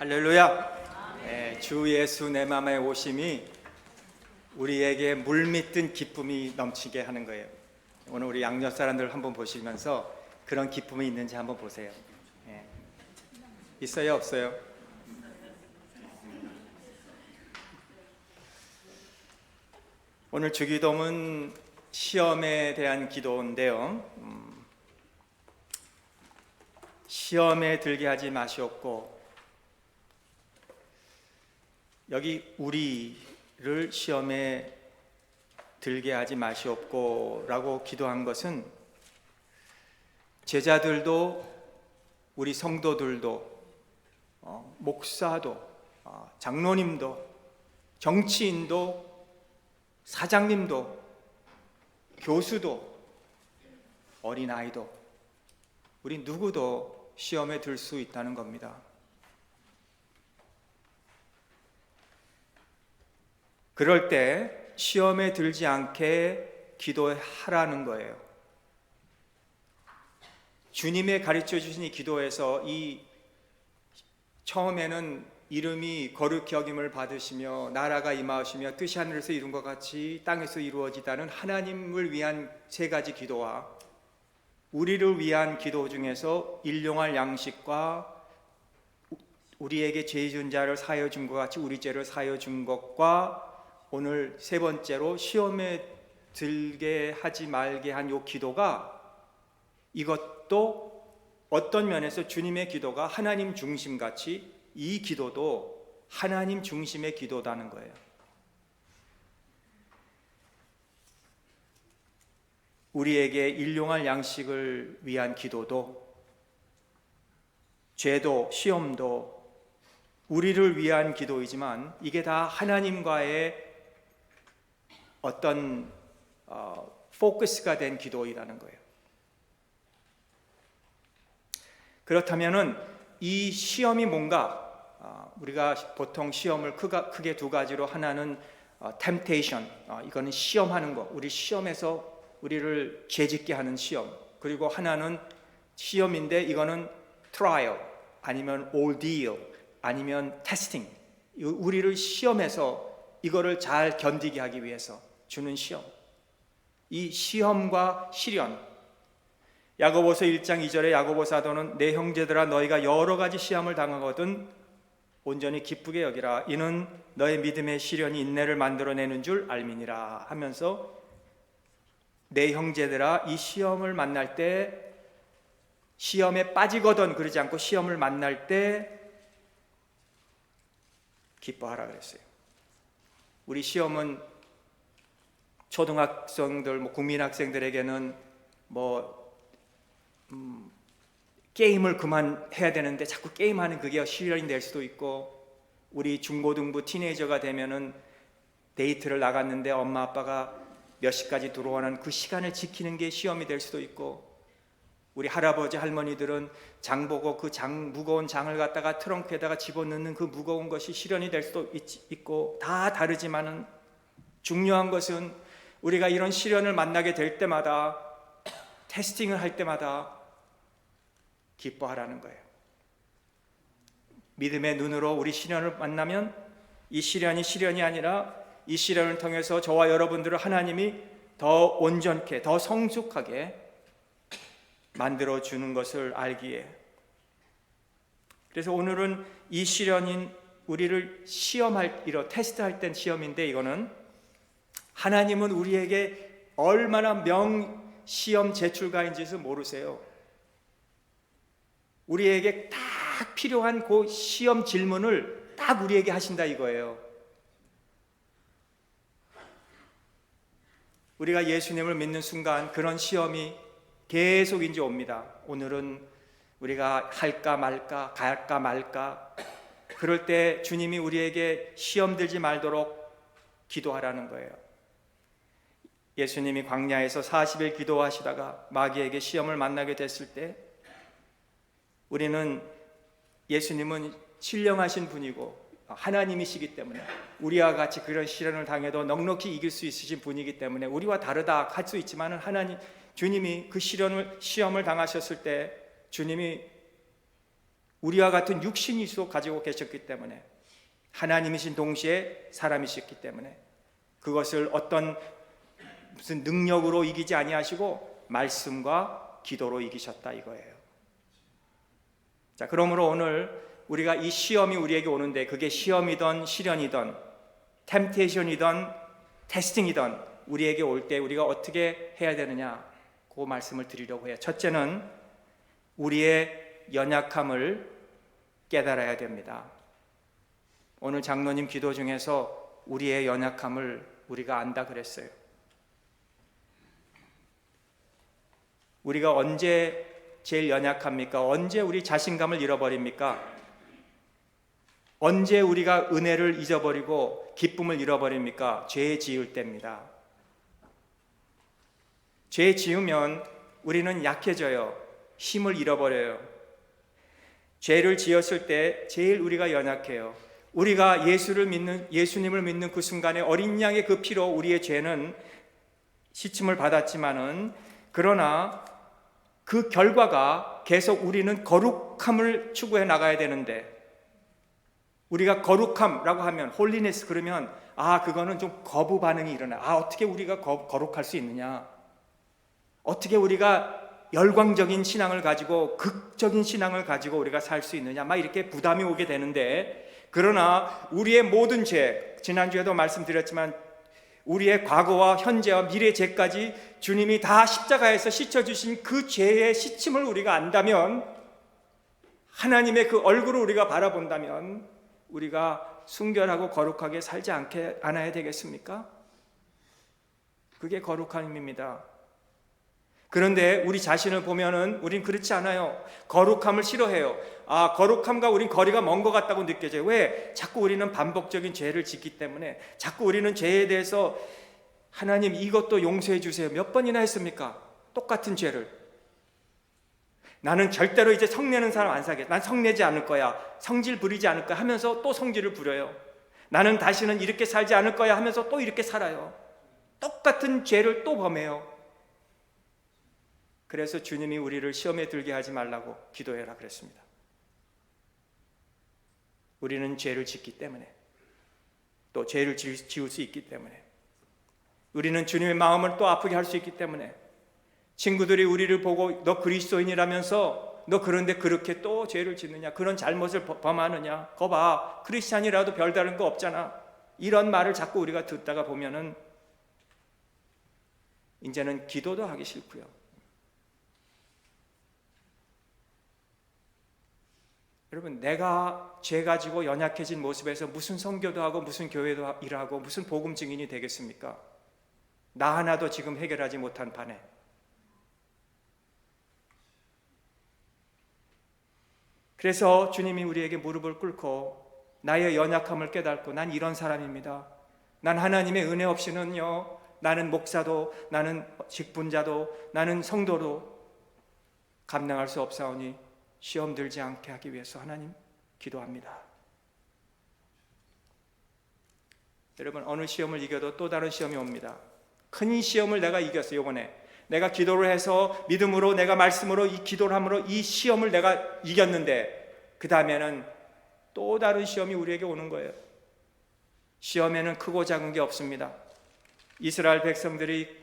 할렐루야. 네, 주 예수 내 맘에 오심이 우리에게 물밀든 기쁨이 넘치게 하는 거예요. 오늘 우리 양옆 사람들 한번 보시면서 그런 기쁨이 있는지 한번 보세요. 예. 있어요, 없어요? 오늘 주기도문 시험에 대한 기도인데요. 음, 시험에 들게 하지 마시옵고 여기 우리를 시험에 들게 하지 마시옵고 라고 기도한 것은 제자들도 우리 성도들도 어, 목사도 어, 장로님도 정치인도 사장님도 교수도 어린아이도 우리 누구도 시험에 들 수 있다는 겁니다. 그럴 때 시험에 들지 않게 기도하라는 거예요. 주님의 가르쳐 주신 이 기도에서 이 처음에는 이름이 거룩히 여김을 받으시며 나라가 임하시며 뜻이 하늘에서 이룬 것 같이 땅에서 이루어지다는 하나님을 위한 세 가지 기도와 우리를 위한 기도 중에서 일용할 양식과 우리에게 죄준 자를 사여 준 것 같이 우리 죄를 사여 준 것과 오늘 세 번째로 시험에 들게 하지 말게 한 요 기도가 이것도 어떤 면에서 주님의 기도가 하나님 중심 같이 이 기도도 하나님 중심의 기도다는 거예요. 우리에게 일용할 양식을 위한 기도도 죄도 시험도 우리를 위한 기도이지만 이게 다 하나님과의 어떤 어, 포커스가 된 기도이라는 거예요. 그렇다면은 이 시험이 뭔가 어, 우리가 보통 시험을 크가, 크게 두 가지로 하나는 어, temptation 어, 이거는 시험하는 거 우리 시험에서 우리를 죄짓게 하는 시험 그리고 하나는 시험인데 이거는 trial 아니면 ordeal 아니면 testing 우리를 시험해서 이거를 잘 견디게 하기 위해서 주는 시험. 이 시험과 시련. 야고보서 1장 2절에 야고보 사도는 내 형제들아 너희가 여러 가지 시험을 당하거든 온전히 기쁘게 여기라. 이는 너의 믿음의 시련이 인내를 만들어내는 줄 알미니라 하면서 내 형제들아 이 시험을 만날 때 시험에 빠지거든 그러지 않고 시험을 만날 때 기뻐하라 그랬어요. 우리 시험은 초등학생들, 뭐 국민 학생들에게는 뭐 음, 게임을 그만해야 되는데 자꾸 게임하는 그게 시련이 될 수도 있고 우리 중고등부 티네이저가 되면은 데이트를 나갔는데 엄마 아빠가 몇 시까지 들어오는 그 시간을 지키는 게 시험이 될 수도 있고 우리 할아버지 할머니들은 장 보고 그 장 무거운 장을 갖다가 트렁크에다가 집어넣는 그 무거운 것이 시련이 될 수도 있, 고 다 다르지만은 중요한 것은 우리가 이런 시련을 만나게 될 때마다 테스팅을 할 때마다 기뻐하라는 거예요. 믿음의 눈으로 우리 시련을 만나면 이 시련이 시련이 아니라 이 시련을 통해서 저와 여러분들을 하나님이 더 온전케, 더 성숙하게 만들어 주는 것을 알기에 그래서 오늘은 이 시련인 우리를 시험할 이러 테스트할 땐 시험인데 이거는 하나님은 우리에게 얼마나 명 시험 제출가인지를 모르세요. 우리에게 딱 필요한 그 시험 질문을 딱 우리에게 하신다 이거예요. 우리가 예수님을 믿는 순간 그런 시험이 계속 이제 옵니다. 오늘은 우리가 할까 말까, 갈까 말까. 그럴 때 주님이 우리에게 시험 들지 말도록 기도하라는 거예요. 예수님이 광야에서 40일 기도하시다가 마귀에게 시험을 만나게 됐을 때 우리는 예수님은 신령하신 분이고 하나님이시기 때문에 우리와 같이 그런 시련을 당해도 넉넉히 이길 수 있으신 분이기 때문에 우리와 다르다 할 수 있지만은 하나님 주님이 그 시련을 시험을 당하셨을 때 주님이 우리와 같은 육신이수 가지고 계셨기 때문에 하나님이신 동시에 사람이셨기 때문에 그것을 어떤 무슨 능력으로 이기지 아니하시고 말씀과 기도로 이기셨다 이거예요. 자, 그러므로 오늘 우리가 이 시험이 우리에게 오는데 그게 시험이든 시련이든 템테이션이든 테스팅이든 우리에게 올 때 우리가 어떻게 해야 되느냐 그 말씀을 드리려고 해요. 첫째는 우리의 연약함을 깨달아야 됩니다. 오늘 장로님 기도 중에서 우리의 연약함을 우리가 안다 그랬어요. 우리가 언제 제일 연약합니까? 언제 우리 자신감을 잃어버립니까? 언제 우리가 은혜를 잊어버리고 기쁨을 잃어버립니까? 죄 지을 때입니다. 죄 지으면 우리는 약해져요. 힘을 잃어버려요. 죄를 지었을 때 제일 우리가 연약해요. 우리가 예수를 믿는 예수님을 믿는 그 순간에 어린 양의 그 피로 우리의 죄는 시침을 받았지만은 그러나 그 결과가 계속 우리는 거룩함을 추구해 나가야 되는데 우리가 거룩함라고 하면 홀리네스 그러면 아 그거는 좀 거부 반응이 일어나. 아 어떻게 우리가 거, 거룩할 수 있느냐? 어떻게 우리가 열광적인 신앙을 가지고 극적인 신앙을 가지고 우리가 살 수 있느냐? 막 이렇게 부담이 오게 되는데 그러나 우리의 모든 죄 지난주에도 말씀드렸지만 우리의 과거와 현재와 미래 죄까지 주님이 다 십자가에서 씻어 주신 그 죄의 시침을 우리가 안다면 하나님의 그 얼굴을 우리가 바라본다면 우리가 순결하고 거룩하게 살지 않게 않아야 되겠습니까? 그게 거룩함입니다. 그런데 우리 자신을 보면은 우린 그렇지 않아요. 거룩함을 싫어해요. 아, 거룩함과 우린 거리가 먼 것 같다고 느껴져요. 왜? 자꾸 우리는 반복적인 죄를 짓기 때문에 자꾸 우리는 죄에 대해서 하나님 이것도 용서해 주세요. 몇 번이나 했습니까? 똑같은 죄를. 나는 절대로 이제 성내는 사람 안 사게. 난 성내지 않을 거야. 성질 부리지 않을 거야 하면서 또 성질을 부려요. 나는 다시는 이렇게 살지 않을 거야 하면서 또 이렇게 살아요. 똑같은 죄를 또 범해요. 그래서 주님이 우리를 시험에 들게 하지 말라고 기도해라 그랬습니다. 우리는 죄를 짓기 때문에 또 죄를 지을 수 있기 때문에 우리는 주님의 마음을 또 아프게 할 수 있기 때문에 친구들이 우리를 보고 너 그리스도인이라면서 너 그런데 그렇게 또 죄를 짓느냐 그런 잘못을 범하느냐 거봐 크리스찬이라도 별다른 거 없잖아 이런 말을 자꾸 우리가 듣다가 보면은 이제는 기도도 하기 싫고요 여러분 내가 죄 가지고 연약해진 모습에서 무슨 선교도 하고 무슨 교회도 일하고 무슨 복음 증인이 되겠습니까? 나 하나도 지금 해결하지 못한 판에 그래서 주님이 우리에게 무릎을 꿇고 나의 연약함을 깨닫고 난 이런 사람입니다. 난 하나님의 은혜 없이는요. 나는 목사도 나는 직분자도 나는 성도도 감당할 수 없사오니 시험 들지 않게 하기 위해서 하나님 기도합니다. 여러분 어느 시험을 이겨도 또 다른 시험이 옵니다. 큰 시험을 내가 이겼어 요번에 내가 기도를 해서 믿음으로 내가 말씀으로 이 기도를 함으로 이 시험을 내가 이겼는데 그 다음에는 또 다른 시험이 우리에게 오는 거예요. 시험에는 크고 작은 게 없습니다. 이스라엘 백성들이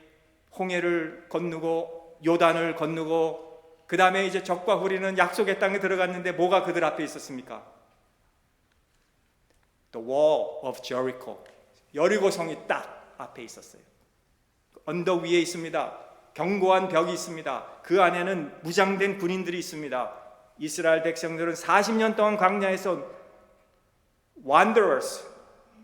홍해를 건너고 요단을 건너고 그 다음에 이제 적과 후리는 약속의 땅에 들어갔는데 뭐가 그들 앞에 있었습니까? The wall of Jericho. 여리고 성이 딱 앞에 있었어요. 언덕 위에 있습니다. 견고한 벽이 있습니다. 그 안에는 무장된 군인들이 있습니다. 이스라엘 백성들은 40년 동안 광야에서 wanderers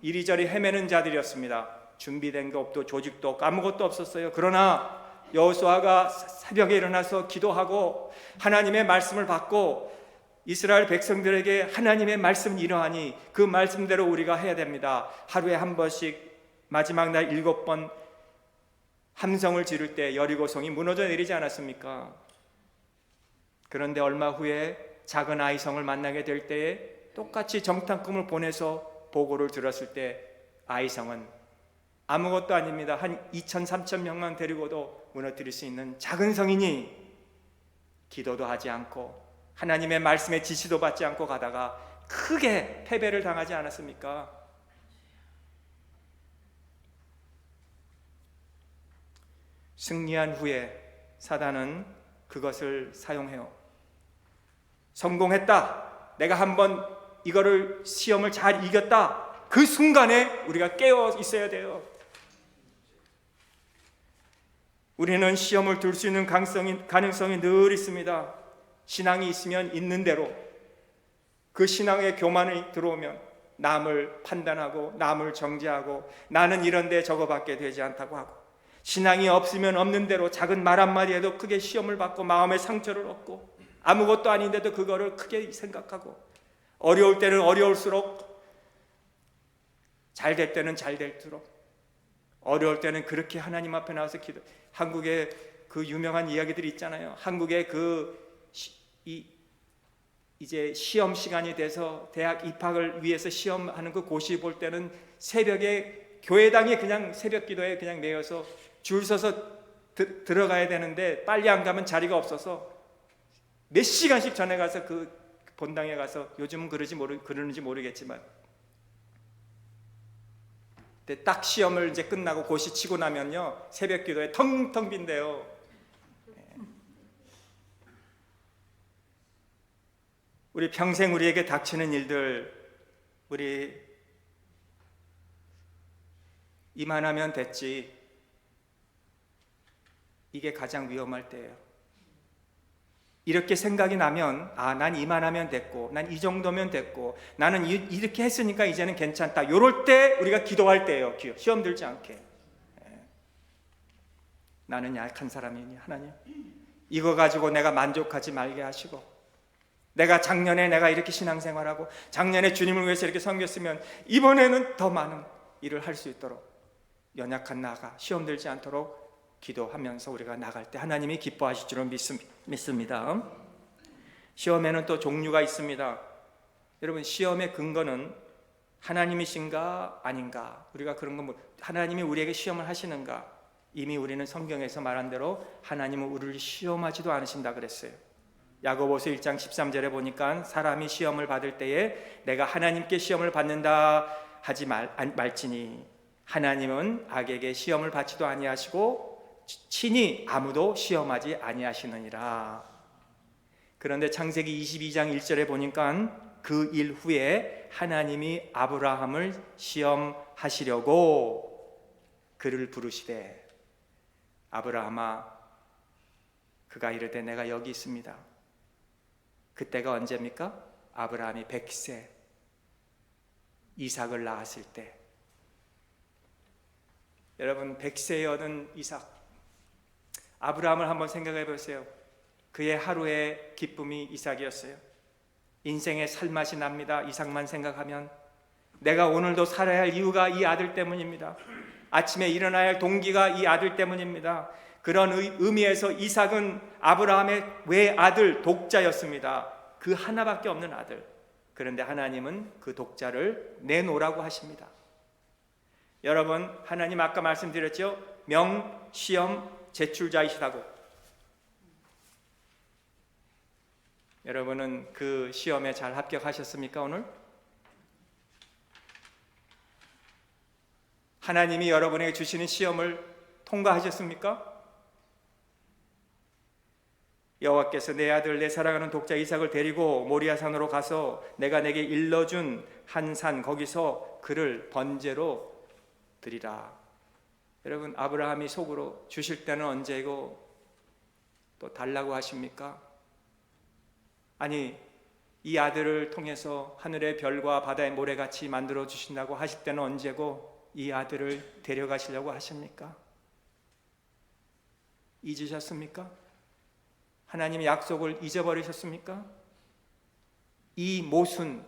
이리저리 헤매는 자들이었습니다. 준비된 게 없고 조직도 아무것도 없었어요. 그러나 여호수아가 새벽에 일어나서 기도하고 하나님의 말씀을 받고 이스라엘 백성들에게 하나님의 말씀은 이러하니 그 말씀대로 우리가 해야 됩니다. 하루에 한 번씩 마지막 날 일곱 번 함성을 지를 때 여리고성이 무너져 내리지 않았습니까? 그런데 얼마 후에 작은 아이성을 만나게 될 때에 똑같이 정탐꾼을 보내서 보고를 들었을 때 아이성은 아무것도 아닙니다. 한 2천, 3천 명만 데리고도 무너뜨릴 수 있는 작은 성이니 기도도 하지 않고 하나님의 말씀에 지시도 받지 않고 가다가 크게 패배를 당하지 않았습니까? 승리한 후에 사단은 그것을 사용해요. 성공했다. 내가 한번 이거를 시험을 잘 이겼다. 그 순간에 우리가 깨어 있어야 돼요. 우리는 시험을 둘수 있는 가능성이, 가능성이 늘 있습니다. 신앙이 있으면 있는 대로 그 신앙의 교만이 들어오면 남을 판단하고 남을 정죄하고 나는 이런데 저거밖에 되지 않다고 하고 신앙이 없으면 없는 대로 작은 말 한마디에도 크게 시험을 받고 마음의 상처를 얻고 아무것도 아닌데도 그거를 크게 생각하고 어려울 때는 어려울수록 잘 될 때는 잘 될수록 어려울 때는 그렇게 하나님 앞에 나와서 기도 한국의 그 유명한 이야기들이 있잖아요. 한국의 그이 이제 시험 시간이 돼서 대학 입학을 위해서 시험하는 그 고시 볼 때는 새벽에 교회당에 그냥 새벽 기도에 그냥 매여서 줄 서서 드, 들어가야 되는데 빨리 안 가면 자리가 없어서 몇 시간씩 전에 가서 그 본당에 가서 요즘은 그러지 모르 그러는지 모르겠지만 근데 딱 시험을 이제 끝나고 고시 치고 나면요 새벽 기도에 텅텅 빈대요. 우리 평생 우리에게 닥치는 일들 우리 이만하면 됐지 이게 가장 위험할 때예요. 이렇게 생각이 나면 아 난 이만하면 됐고 난 이 정도면 됐고 나는 이, 이렇게 했으니까 이제는 괜찮다. 요럴 때 우리가 기도할 때예요. 시험 들지 않게. 예. 나는 약한 사람이니 하나님 이거 가지고 내가 만족하지 말게 하시고 내가 작년에 내가 이렇게 신앙생활하고 작년에 주님을 위해서 이렇게 섬겼으면 이번에는 더 많은 일을 할 수 있도록 연약한 나가 시험 들지 않도록 기도하면서 우리가 나갈 때 하나님이 기뻐하실 줄은 믿습니다. 시험에는 또 종류가 있습니다. 여러분 시험의 근거는 하나님이신가 아닌가 우리가 그런 거 뭐, 하나님이 우리에게 시험을 하시는가 이미 우리는 성경에서 말한 대로 하나님은 우리를 시험하지도 않으신다 그랬어요. 야고보서 1장 13절에 보니까 사람이 시험을 받을 때에 내가 하나님께 시험을 받는다 하지 말, 말지니 하나님은 악에게 시험을 받지도 아니하시고 친히 아무도 시험하지 아니하시느니라. 그런데 창세기 22장 1절에 보니까 그 일 후에 하나님이 아브라함을 시험하시려고 그를 부르시되 아브라함아 그가 이르되 내가 여기 있습니다. 그때가 언제입니까? 아브라함이 100세 이삭을 낳았을 때 여러분 100세에 얻은 이삭 아브라함을 한번 생각해 보세요. 그의 하루의 기쁨이 이삭이었어요. 인생의 살맛이 납니다. 이삭만 생각하면 내가 오늘도 살아야 할 이유가 이 아들 때문입니다. 아침에 일어나야 할 동기가 이 아들 때문입니다. 그런 의미에서 이삭은 아브라함의 외아들 독자였습니다. 그 하나밖에 없는 아들. 그런데 하나님은 그 독자를 내놓으라고 하십니다. 여러분, 하나님 아까 말씀드렸죠? 명, 시험, 제출자이시다고. 여러분은 그 시험에 잘 합격하셨습니까, 오늘? 하나님이 여러분에게 주시는 시험을 통과하셨습니까? 여호와께서 내 아들 내 사랑하는 독자 이삭을 데리고 모리아 산으로 가서 내가 내게 일러준 한 산 거기서 그를 번제로 드리라. 여러분 아브라함이 속으로 주실 때는 언제고 또 달라고 하십니까? 아니 이 아들을 통해서 하늘의 별과 바다의 모래같이 만들어 주신다고 하실 때는 언제고 이 아들을 데려가시려고 하십니까? 잊으셨습니까? 하나님의 약속을 잊어버리셨습니까? 이 모순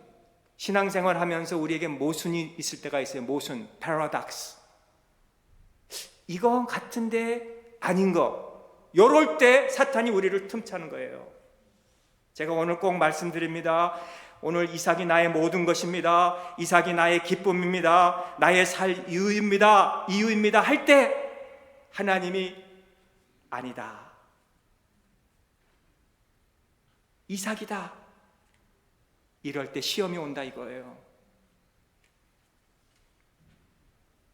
신앙생활 하면서 우리에게 모순이 있을 때가 있어요. 모순, 패러닥스. 이거 같은데 아닌 거. 요럴 때 사탄이 우리를 틈차는 거예요. 제가 오늘 꼭 말씀드립니다. 오늘 이삭이 나의 모든 것입니다. 이삭이 나의 기쁨입니다. 나의 살 이유입니다. 이유입니다. 할 때 하나님이 아니다. 이삭이다. 이럴 때 시험이 온다 이거예요.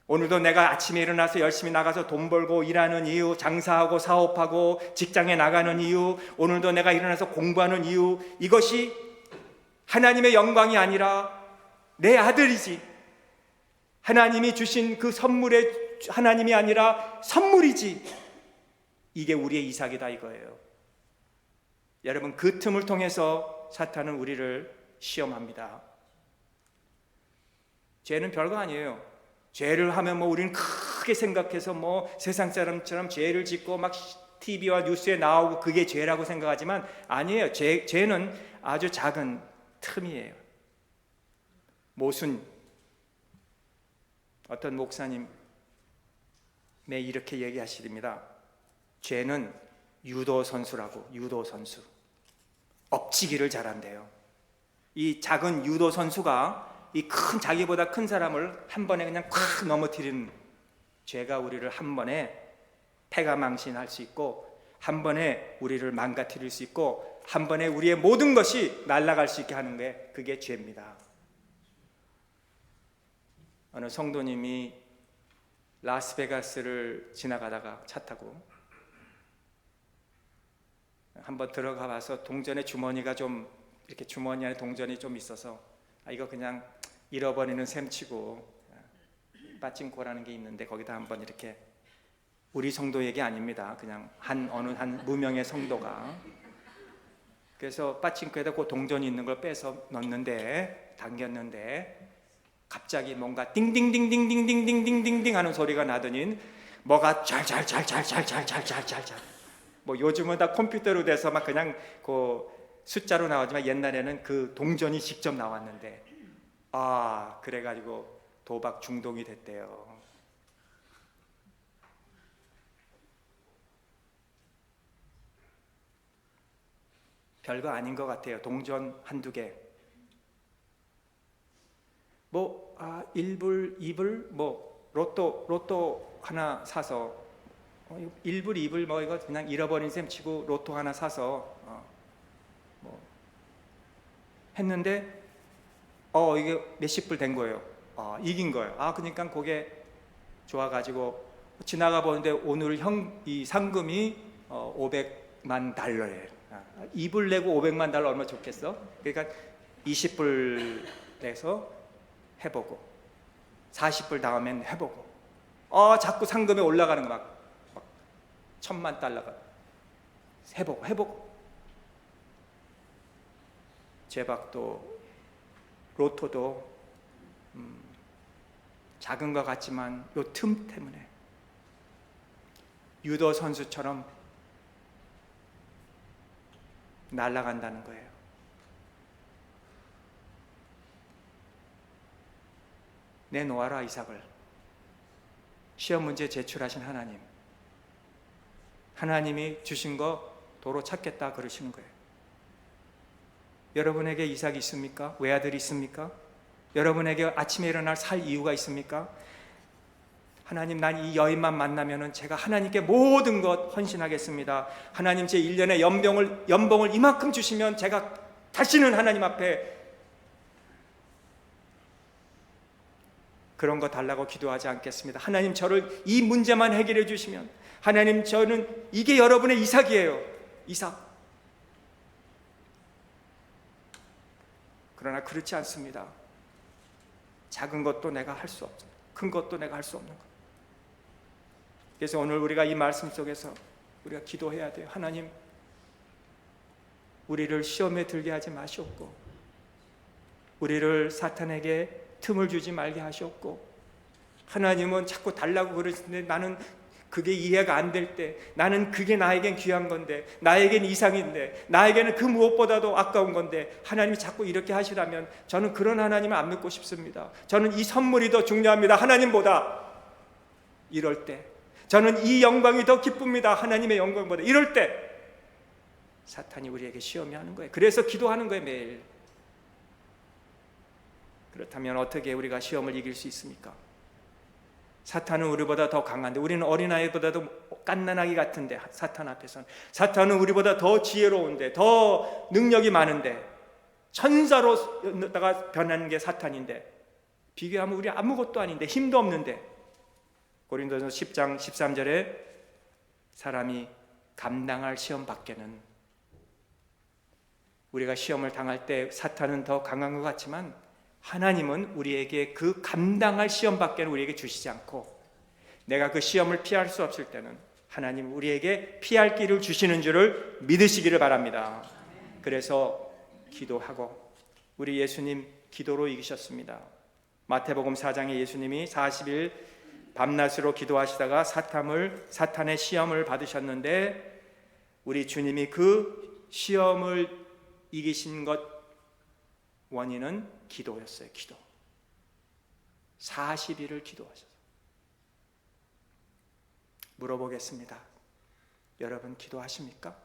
오늘도 내가 아침에 일어나서 열심히 나가서 돈 벌고 일하는 이유, 장사하고 사업하고 직장에 나가는 이유, 오늘도 내가 일어나서 공부하는 이유, 이것이 하나님의 영광이 아니라 내 아들이지. 하나님이 주신 그 선물의 하나님이 아니라 선물이지. 이게 우리의 이삭이다 이거예요. 여러분 그 틈을 통해서 사탄은 우리를 시험합니다. 죄는 별거 아니에요. 죄를 하면 뭐 우리는 크게 생각해서 뭐 세상 사람처럼 죄를 짓고 막 TV와 뉴스에 나오고 그게 죄라고 생각하지만 아니에요. 죄, 죄는 아주 작은 틈이에요. 모순 어떤 목사님 매 이렇게 얘기하시립니다. 죄는 유도 선수라고 유도 선수 엎치기를 잘한대요. 이 작은 유도 선수가 이 큰 자기보다 큰 사람을 한 번에 그냥 콱 넘어뜨리는 죄가 우리를 한 번에 패가 망신할 수 있고 한 번에 우리를 망가뜨릴 수 있고 한 번에 우리의 모든 것이 날아갈 수 있게 하는 게 그게 죄입니다. 어느 성도님이 라스베가스를 지나가다가 차 타고 한번 들어가 봐서 동전의 주머니가 좀 이렇게 주머니 안에 동전이 좀 있어서 아 이거 그냥 잃어버리는 셈치고 빠찡코라는 게 있는데 거기다 한번 이렇게 우리 성도 얘기 아닙니다. 그냥 한 어느 한 무명의 성도가 그래서 빠찡코에다 그 동전이 있는 걸 빼서 넣는데 당겼는데 갑자기 뭔가 띵띵띵띵띵띵띵띵띵띵 하는 소리가 나더니 뭐가 잘잘잘잘잘잘잘잘잘 뭐 요즘은 다 컴퓨터로 돼서 막 그냥 그 숫자로 나오지만 옛날에는 그 동전이 직접 나왔는데 아 그래가지고 도박 중독이 됐대요. 별거 아닌 것 같아요. 동전 한두 개. 뭐 아, 1불, 2불 뭐 로또 로또 하나 사서 어, 1불, 2불 뭐 이거 그냥 잃어버린 셈 치고 로또 하나 사서 어, 뭐 했는데 어 이게 몇십 불 된 거예요. 아, 이긴 거예요. 아 그러니까 그게 좋아 가지고 지나가 보는데 오늘 형 이 상금이 어, 500만 달러예요. 아, 2불 내고 500만 달러 얼마 좋겠어? 그러니까 20불 내서 해보고 40불 다음엔 해보고 어 자꾸 상금이 올라가는 거 막 막 천만 달러가 해보고 해보고 제박도 로또도 음, 작은 것 같지만 요 틈 때문에 유도 선수처럼 날아간다는 거예요. 내놓아라 이삭을 시험 문제 제출하신 하나님 하나님이 주신 거 도로 찾겠다 그러시는 거예요 여러분에게 이삭이 있습니까? 외아들이 있습니까? 여러분에게 아침에 일어날 살 이유가 있습니까? 하나님 난 이 여인만 만나면은 제가 하나님께 모든 것 헌신하겠습니다. 하나님 제 1년의 연병을 연봉을 이만큼 주시면 제가 다시는 하나님 앞에 그런 거 달라고 기도하지 않겠습니다. 하나님 저를 이 문제만 해결해 주시면 하나님 저는 이게 여러분의 이삭이에요. 이삭. 그러나 그렇지 않습니다. 작은 것도 내가 할 수 없어. 큰 것도 내가 할 수 없는 것. 그래서 오늘 우리가 이 말씀 속에서 우리가 기도해야 돼요. 하나님, 우리를 시험에 들게 하지 마시옵고, 우리를 사탄에게 틈을 주지 말게 하시옵고, 하나님은 자꾸 달라고 그러시는데 나는 그게 이해가 안 될 때, 나는 그게 나에겐 귀한 건데, 나에겐 이상인데, 나에게는 그 무엇보다도 아까운 건데, 하나님이 자꾸 이렇게 하시라면 저는 그런 하나님을 안 믿고 싶습니다. 저는 이 선물이 더 중요합니다. 하나님보다. 이럴 때, 저는 이 영광이 더 기쁩니다. 하나님의 영광보다. 이럴 때, 사탄이 우리에게 시험이 하는 거예요. 그래서 기도하는 거예요, 매일. 그렇다면 어떻게 우리가 시험을 이길 수 있습니까? 사탄은 우리보다 더 강한데 우리는 어린아이보다도 깐난아기 같은데 사탄 앞에서는 사탄은 우리보다 더 지혜로운데 더 능력이 많은데 천사로다가 변하는 게 사탄인데 비교하면 우리 아무것도 아닌데 힘도 없는데. 고린도서 10장 13절에 사람이 감당할 시험 밖에는 우리가 시험을 당할 때 사탄은 더 강한 것 같지만 하나님은 우리에게 그 감당할 시험 밖에는 우리에게 주시지 않고 내가 그 시험을 피할 수 없을 때는 하나님 우리에게 피할 길을 주시는 줄을 믿으시기를 바랍니다. 그래서 기도하고 우리 예수님 기도로 이기셨습니다. 마태복음 4장에 예수님이 40일 밤낮으로 기도하시다가 사탐을 사탄의 시험을 받으셨는데 우리 주님이 그 시험을 이기신 것 원인은 기도였어요. 기도. 40일을 기도하셨어요. 물어보겠습니다. 여러분 기도하십니까?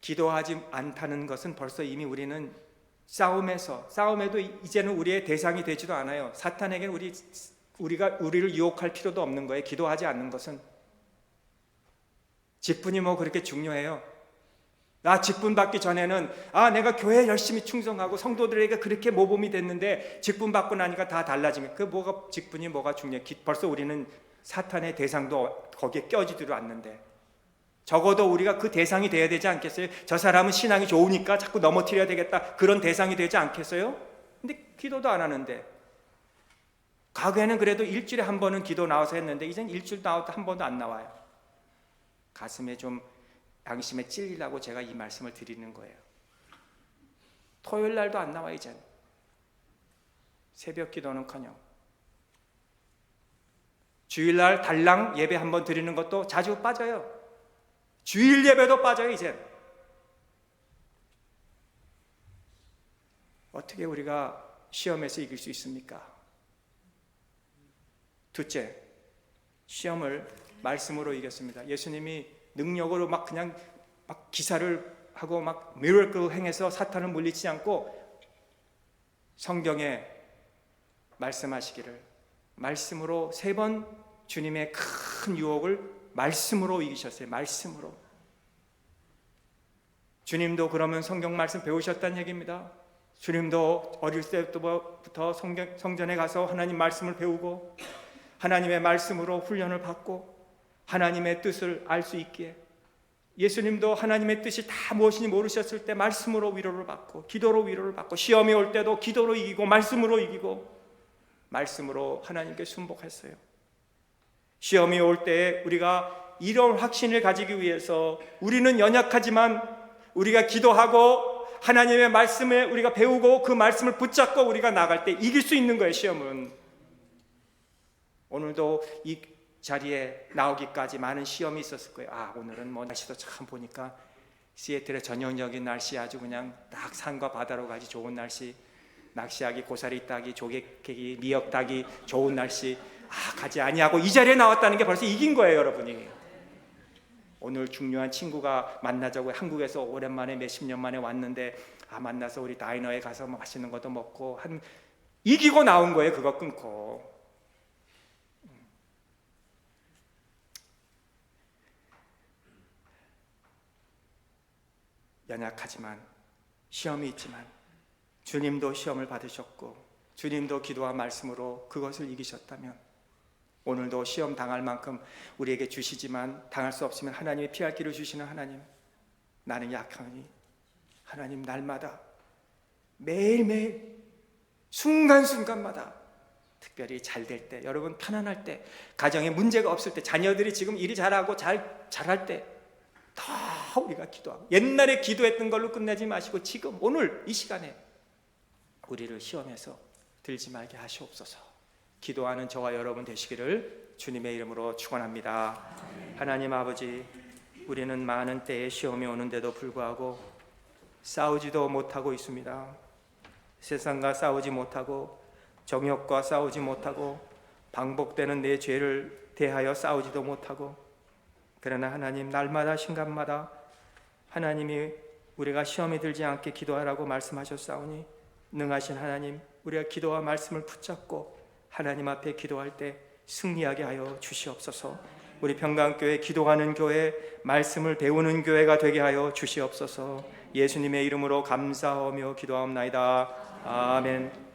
기도하지 않다는 것은 벌써 이미 우리는 싸움에서 싸움에도 이제는 우리의 대상이 되지도 않아요. 사탄에게 우리 우리가 우리를 유혹할 필요도 없는 거예요. 기도하지 않는 것은 직분이 뭐 그렇게 중요해요. 나 직분 받기 전에는 아 내가 교회 열심히 충성하고 성도들에게 그렇게 모범이 됐는데 직분 받고 나니까 다 달라지면 그 뭐가 직분이 뭐가 중요해? 벌써 우리는 사탄의 대상도 거기에 껴지지도 않는데 적어도 우리가 그 대상이 돼야 되지 않겠어요? 저 사람은 신앙이 좋으니까 자꾸 넘어뜨려야 되겠다. 그런 대상이 되지 않겠어요? 근데 기도도 안 하는데. 과거에는 그래도 일주일에 한 번은 기도 나와서 했는데 이젠 일주일 나와도 한 번도 안 나와요. 가슴에 좀 양심에 찔리라고 제가 이 말씀을 드리는 거예요. 토요일 날도 안 나와 이젠. 새벽 기도는커녕 주일날 달랑 예배 한번 드리는 것도 자주 빠져요. 주일 예배도 빠져요, 이제. 어떻게 우리가 시험에서 이길 수 있습니까? 둘째, 시험을 말씀으로 이겼습니다. 예수님이 능력으로 막 그냥 막 기사를 하고 막 미러클 행해서 사탄을 물리치지 않고 성경에 말씀하시기를 말씀으로 세 번 주님의 큰 유혹을 말씀으로 이기셨어요. 말씀으로. 주님도 그러면 성경 말씀 배우셨다는 얘기입니다. 주님도 어릴 때부터 성경, 성전에 가서 하나님 말씀을 배우고 하나님의 말씀으로 훈련을 받고 하나님의 뜻을 알 수 있기에 예수님도 하나님의 뜻이 다 무엇인지 모르셨을 때 말씀으로 위로를 받고 기도로 위로를 받고 시험이 올 때도 기도로 이기고 말씀으로 이기고 말씀으로 하나님께 순복했어요. 시험이 올 때 우리가 이런 확신을 가지기 위해서 우리는 연약하지만 우리가 기도하고 하나님의 말씀을 우리가 배우고 그 말씀을 붙잡고 우리가 나갈 때 이길 수 있는 거예요, 시험은. 오늘도 이 자리에 나오기까지 많은 시험이 있었을 거예요. 아, 오늘은 뭐 날씨도 참 보니까 시애틀의 전형적인 날씨 아주 그냥 딱 산과 바다로 가지 좋은 날씨. 낚시하기, 고사리 따기, 조개 캐기, 미역 따기 좋은 날씨. 아, 가지 아니하고 이 자리에 나왔다는 게 벌써 이긴 거예요, 여러분이. 오늘 중요한 친구가 만나자고 한국에서 오랜만에 몇십 년 만에 왔는데 아 만나서 우리 다이너에 가서 뭐 맛있는 것도 먹고 한 이기고 나온 거예요, 그거 끊고. 연약하지만 시험이 있지만 주님도 시험을 받으셨고 주님도 기도와 말씀으로 그것을 이기셨다면 오늘도 시험 당할 만큼 우리에게 주시지만 당할 수 없으면 하나님의 피할 길을 주시는 하나님 나는 약하니 하나님 날마다 매일매일 순간순간마다 특별히 잘 될 때 여러분 편안할 때 가정에 문제가 없을 때 자녀들이 지금 일이 잘하고 잘 잘할 때 다 우리가 기도하고 옛날에 기도했던 걸로 끝내지 마시고 지금 오늘 이 시간에 우리를 시험해서 들지 말게 하시옵소서. 기도하는 저와 여러분 되시기를 주님의 이름으로 축원합니다. 하나님 아버지, 우리는 많은 때에 시험이 오는데도 불구하고 싸우지도 못하고 있습니다. 세상과 싸우지 못하고 정욕과 싸우지 못하고 반복되는 내 죄를 대하여 싸우지도 못하고 그러나 하나님 날마다 신간마다 하나님이 우리가 시험이 들지 않게 기도하라고 말씀하셨사오니 능하신 하나님, 우리가 기도와 말씀을 붙잡고 하나님 앞에 기도할 때 승리하게 하여 주시옵소서. 우리 평강교회 기도하는 교회, 말씀을 배우는 교회가 되게 하여 주시옵소서. 예수님의 이름으로 감사하며 기도하옵나이다. 아멘.